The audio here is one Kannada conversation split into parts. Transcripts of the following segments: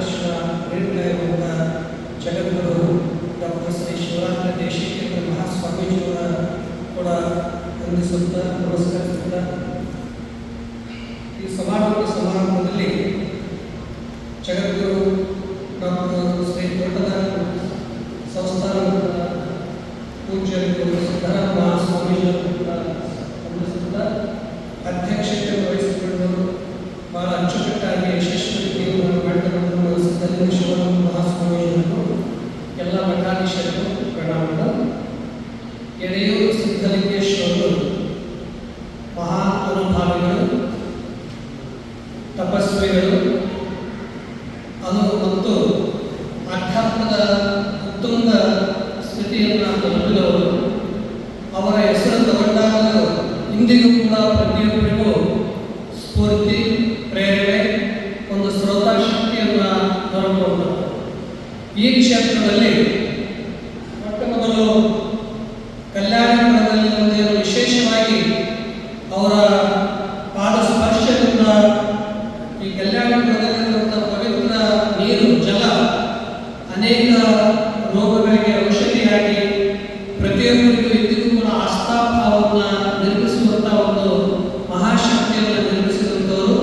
ವರ್ಷ ಹೇಳ್ತಾ ಇರುವಂಥ ಜಗದ್ಗುರು ಡಾಕ್ಟರ್ ಶ್ರೀ ಶಿವರಾಮ ದೇಶಿಕೇಂದ್ರ ಮಹಾಸ್ವಾಮೀಜಿಯವರ ಕೂಡ ವಂದಿಸುತ್ತಾ ಪುರಸ್ಕರಿಸುತ್ತಾ ಈ ಸಮಾರೋಪ ಸಮಾರಂಭದಲ್ಲಿ ಜಗದ್ಗುರು ಡಾಕ್ಟರ್ ಶ್ರೀ ದೊಡ್ಡದ ಸಂಸ್ಥಾನದ ಪೂಜ್ಯ ಎಡೆಯೂರು ಸಿದ್ಧಲಿಂಗೇಶ್ವರರು ಮಹಾ ಅನುಭಾವಿಗಳು ತಪಸ್ವಿಗಳು ಅದು ಮತ್ತು ಆಧ್ಯಾತ್ಮದ ಉತ್ತುಂಗ ಸ್ಥಿತಿಯನ್ನು ತಲುಪಿದವರು. ಅವರ ಹೆಸರು ತಗೊಂಡಾಗ ಇಂದಿಗೂ ಕೂಡ ಪ್ರತಿಯೊಬ್ಬರಿಗೂ ಸ್ಫೂರ್ತಿ, ಪ್ರೇರಣೆ, ಒಂದು ಸ್ರೋತ ಶಕ್ತಿಯನ್ನು ತರಬಹುದು ಈ ಕ್ಷೇತ್ರದಲ್ಲಿ ಈ ಕಲ್ಯಾಣಪುರದಲ್ಲಿರುವಂಥ ಪವಿತ್ರ ನೀರು ಜಲ ಅನೇಕ ರೋಗಗಳಿಗೆ ಔಷಧಿಯಾಗಿ ಪ್ರತಿಯೊಬ್ಬರಿಗೂ ಇಂದಿಗೂ ಕೂಡ ಆಸ್ಥಾಭಾವವನ್ನು ನಿರ್ಮಿಸುವಂಥ ಒಂದು ಮಹಾಶಕ್ತಿಯನ್ನು ನಿರ್ಮಿಸಿದಂಥವರು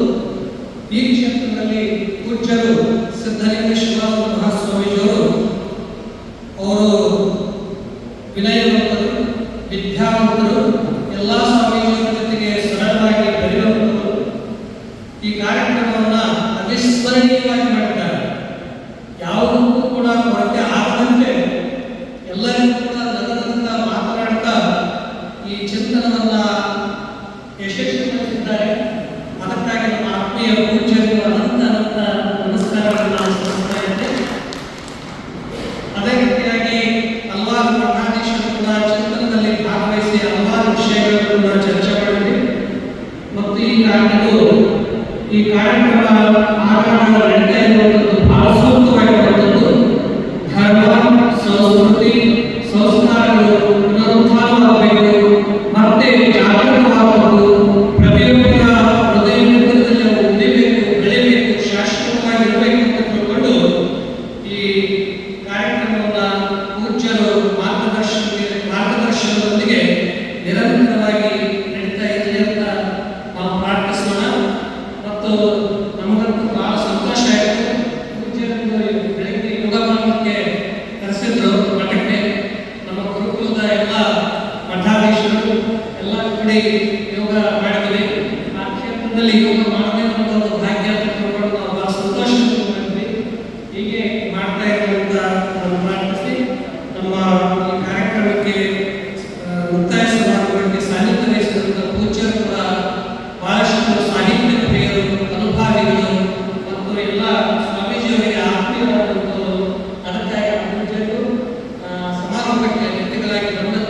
ಈ ಕ್ಷೇತ್ರದಲ್ಲಿ ಪೂಜ್ಯರು ಸಿದ್ಧಲಿಂಗ ಶಿವಾನಂದ ಮಹಾಸ್ವಾಮೀಜಿಯವರು ಅವರು ವಿನಯವಂತರು ವಿದ್ಯಾವಂತರು ಎಲ್ಲ ಸ್ವಾಮೀಜಿಯವರ ಜೊತೆಗೆ ಸರಳವಾಗಿ ಬೆರೆಯುವಂತರು ಈ ಕಾರ್ಯಕ್ರಮವನ್ನು ಅವಿಸ್ಮರಣೀಯವಾಗಿ ಮಾಡಿದ್ದಾರೆ ಯಾವುದಕ್ಕೂ ಕೂಡ ಕೊರತೆ ಆಗದಂತೆ ಎಲ್ಲರಿಗೂ ಕೂಡ ನಗರದಿಂದ ಮಾತನಾಡ್ತಾ ಈ ಚಿಂತನವನ್ನ ಯಶಸ್ವಿಗೊಳಿಸಿದ್ದಾರೆ. ಅದಕ್ಕಾಗಿ ನಮ್ಮ ಆತ್ಮೀಯ ಪೂಜ್ಯರು ಅನಂತ ಅನಂತ ನಮಸ್ಕಾರಗಳನ್ನು ಸಲ್ಲಿಸ್ತಾ ಇದ್ದೇವೆ ಅದೇ ರೀತಿಯಾಗಿ ಹಲವಾರು ಮಠಾಧೀಶರು ಕೂಡ ಚಿಂತನದಲ್ಲಿ ಭಾಗವಹಿಸಿ ಹಲವಾರು ವಿಷಯಗಳನ್ನು ಕೂಡ ಚರ್ಚೆ ಮಾಡಿದೆ ಮತ್ತು ಈ ಕಾರಣಕ್ಕೂ ಈ ಕಾರ್ಯಕ್ರಮ ಆಗಾಗ ಈ ಕಾರ್ಯಕ್ರಮವನ್ನು ಪೂಜ್ಯರು ಮಾರ್ಗದರ್ಶನ ಮಾರ್ಗದರ್ಶನದೊಂದಿಗೆ ನಿರಂತರವಾಗಿ ನಡೀತಾ ಇರಲಿ ಅಂತ ನಾವು ಪ್ರಾರ್ಥಿಸೋಣ. ಮತ್ತು ನಮಗಂತೂ ಬಹಳ ಸಂತೋಷ ಆಯಿತು. ಪೂಜ್ಯರು ಬೆಳಗ್ಗೆ ಯೋಗ ಮಾಡಲಿಕ್ಕೆ ಕರೆಸಿದ್ರು ಮಠಕ್ಕೆ. ನಮ್ಮ ಗುರುಕುಲದ ಎಲ್ಲ ಮಠಾಧೀಶರು ಎಲ್ಲ ಕಡೆ ಯೋಗ ಮಾಡಿದ್ವಿ. ಆ ಕ್ಷೇತ್ರದಲ್ಲಿ ಯೋಗ ಮಾಡಬೇಕು ಅನ್ನೋ ಒಂದು ಭಾಗ್ಯ ಅಂತ ತಿಳ್ಕೊಂಡು ನಾವು ಬಹಳ ಸಂತೋಷ ಮಾಡಿದ್ವಿ ಹೀಗೆ ಮಾಡ್ತಾ ಇರುವಂತ ನಮ್ಮ ಪ್ರಾರ್ಥಿಸಿ ನಮ್ಮ ಈ ಕಾರ್ಯಕ್ರಮಕ್ಕೆ ಆ, ಮುಕ್ತಾಯ ಸಮಾರಂಭಕ್ಕೆ ಸಾನ್ನಿಧ್ಯ ವಹಿಸಿದಂಥ ಪೂಜ್ಯರು ಕೂಡ ಬಹಳಷ್ಟು ಸಾಹಿತ್ಯ ಪ್ರಿಯರು ಅನುಭಾವಿಗಳು ಮತ್ತು ಎಲ್ಲ ಸ್ವಾಮೀಜಿಯವರಿಗೆ ಆತ್ಮೀಯರಾದಂಥವರು ಅದಕ್ಕಾಗಿ ಸಮಾರಂಭಕ್ಕೆ ವ್ಯಕ್ತಿಗಳಾಗಿ ಬಂದ